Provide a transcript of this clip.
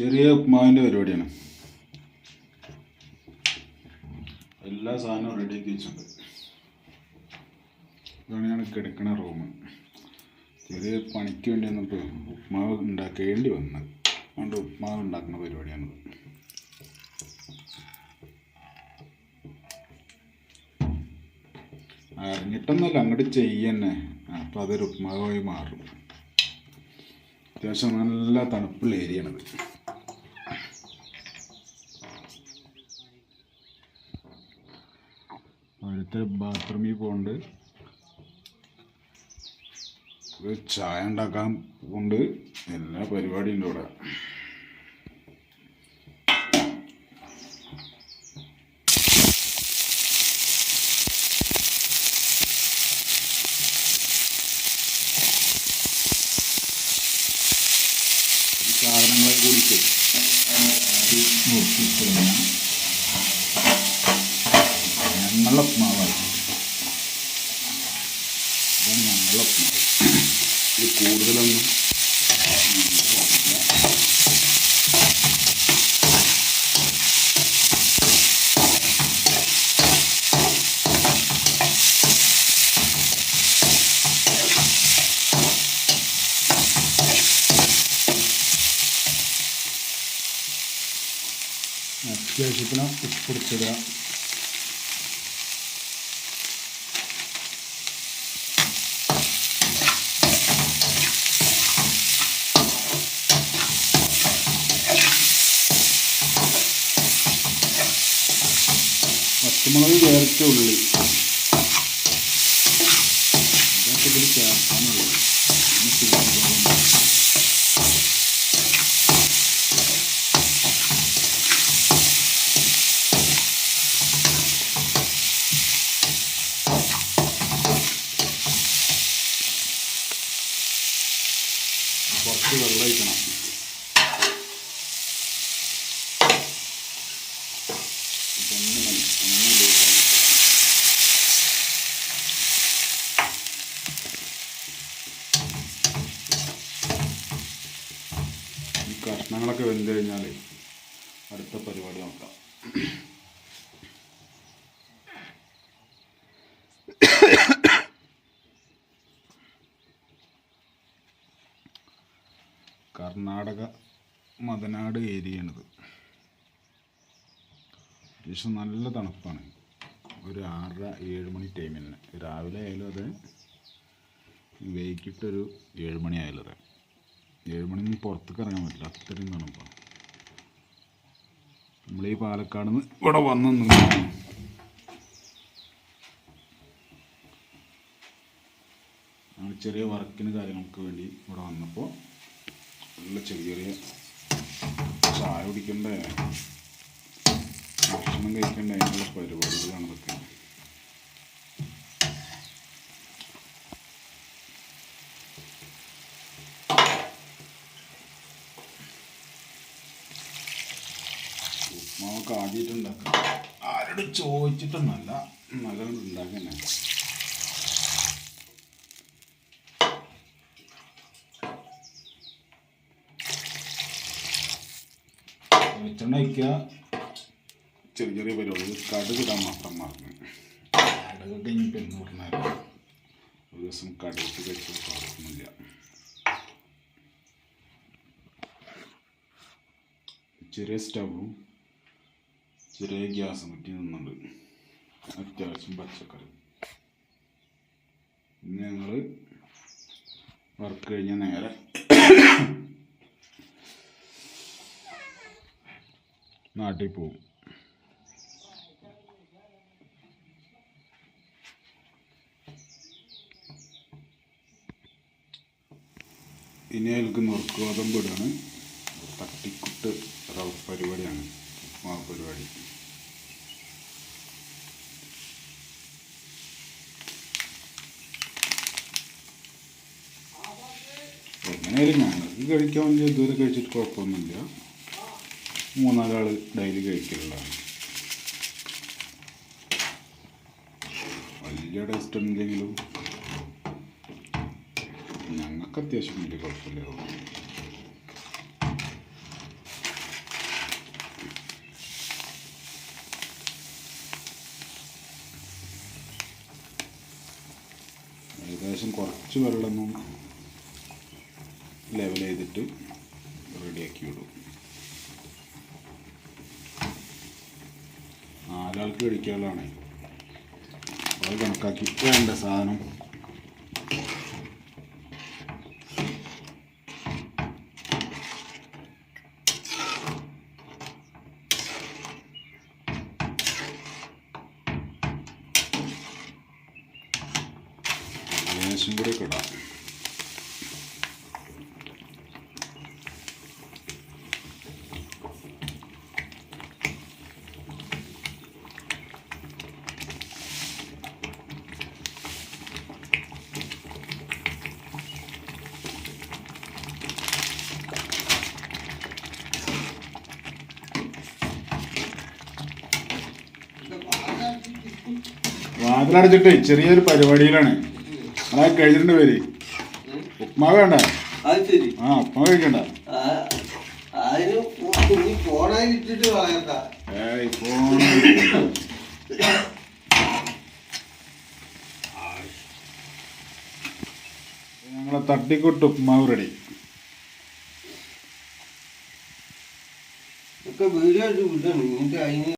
ചെറിയ ഉപ്മാവിന്റെ പരിപാടിയാണ്. എല്ലാ സാധനവും റെഡിയാക്കി വെച്ചിട്ടുണ്ട്. ഇതാണ് കിടക്കണ റൂം ചെറിയ പണിക്ക് വേണ്ടി നമുക്ക് ഉപ്മാവ് ഉണ്ടാക്കേണ്ടി വന്നത്. അതുകൊണ്ട് ഉപ്മാവ് ഉണ്ടാക്കുന്ന പരിപാടിയാണിത് അറിഞ്ഞിട്ടൊന്നല്ല അങ്ങോട്ട് ചെയ്യന്നെ. അപ്പോൾ അതൊരു ഉപ്മാവായി മാറും. അത്യാവശ്യം നല്ല തണുപ്പുള്ള ഏരിയയാണിത് അടുത്ത ബാത്റൂമിൽ ഒരു ചായ ഉണ്ടാക്കാൻ കൊണ്ട് എല്ലാ പരിപാടിയും ഉണ്ട് ഇവിടെ സാധനങ്ങളെ കൂടിയിട്ട് നോക്കിക്കൊടുക്കണം ഞങ്ങളുടെ ഉപ്മാവാണ് ഇതാണ് ഞങ്ങളുടെ ഉപ്മാവ് ഇത് കൂടുതലൊന്നും അത്യാവശ്യത്തിന് ഉപ്പെടുത്തിടുക പച്ചമുളക് ചേർത്ത ഉള്ളി. ഇതൊക്കെ കഷ്ണങ്ങളൊക്കെ വെന്ത് കഴിഞ്ഞാൽ അടുത്ത പരിപാടി നോക്കാം. കർണാടക മതനാട് ഏരിയയാണിത്. അത്യാവശ്യം നല്ല തണുപ്പാണ്. ഒരു ആറര ഏഴ് മണി ടൈമിൽ രാവിലെ ആയാലും അതെ. വൈകിട്ടൊരു ഏഴ് മണി ആയാലും അതെ. ഏഴ് മണി പുറത്തേക്ക് ഇറങ്ങാൻ പറ്റില്ല. അത്രയും തണുപ്പാണ്. നമ്മൾ ഈ പാലക്കാട് നിന്ന് ഇവിടെ വന്നു നിന്നാണ് ഞങ്ങൾ ചെറിയ വർക്കിന് കാര്യങ്ങൾക്ക് വേണ്ടി ഇവിടെ വന്നപ്പോൾ നല്ല ചെറിയ ചെറിയ ചായ കുടിക്കണ്ടേ? ഭക്ഷണം കഴിക്കേണ്ട? അതിനുള്ള പരിപാടികളാണ് ഇതൊക്കെ. ഉപ്മാവൊക്കെ ആദ്യമായിട്ട് ഉണ്ടാക്കാം ആരോട് ചോദിച്ചിട്ടൊന്നല്ല നല്ല ഉണ്ടാക്കന്നെ. വെളിച്ചെണ്ണ ചെറിയ ചെറിയ പരിപാടി കടുക് ഇടാൻ മാത്രം മറന്നു. കടുകൊക്കെ ഇനി എന്ന് പറഞ്ഞാൽ ഒരു ദിവസം കടുക് കഴിച്ച് ചെറിയ സ്റ്റവും ചെറിയ ഗ്യാസ് മുറ്റി നിന്നുണ്ട്. അത്യാവശ്യം പച്ചക്കറി. ഞങ്ങൾ വർക്ക് കഴിഞ്ഞ നേരെ നാട്ടിൽ പോവും. ഇനി അയാൾക്ക് നുറുക്കുവാദം വിടാണ് തട്ടിക്കുട്ട് പരിപാടിയാണ്. പരിപാടി എങ്ങനെയായാലും ഞങ്ങൾക്ക് കഴിക്കാൻ വേണ്ടി ഇതുവരെ കഴിച്ചിട്ട് കുഴപ്പമൊന്നുമില്ല. മൂന്നാലാൾ ഡെയിലി കഴിക്കലുള്ളതാണ്. വലിയ ടേസ്റ്റ് ഉണ്ടെങ്കിലും ഞങ്ങൾക്ക് അത്യാവശ്യം വലിയ കുഴപ്പമില്ല. ലേശം കുറച്ച് വെള്ളം ഒന്ന് ലെവൽ ചെയ്തിട്ട് റെഡിയാക്കി വിടും. നാലാൾക്ക് കഴിക്കാനുള്ളതാണ് അത് കണക്കാക്കി വേണ്ട സാധനം. ലേശം കൂടെ ഒക്കെ വാതിലടച്ചിട്ട് ചെറിയൊരു പരിപാടിയിലാണ്. അതൊക്കെ കഴിഞ്ഞിട്ടുണ്ട് പേര്. ഉപ്മാവ് വേണ്ട. ആ ഉപ്മാവ് കഴിക്കണ്ട. ആ, ഞങ്ങളെ തട്ടിക്കൊട്ട് ഉപ്മാവ് റെഡി ഒക്കെ വീഡിയോ അതിന്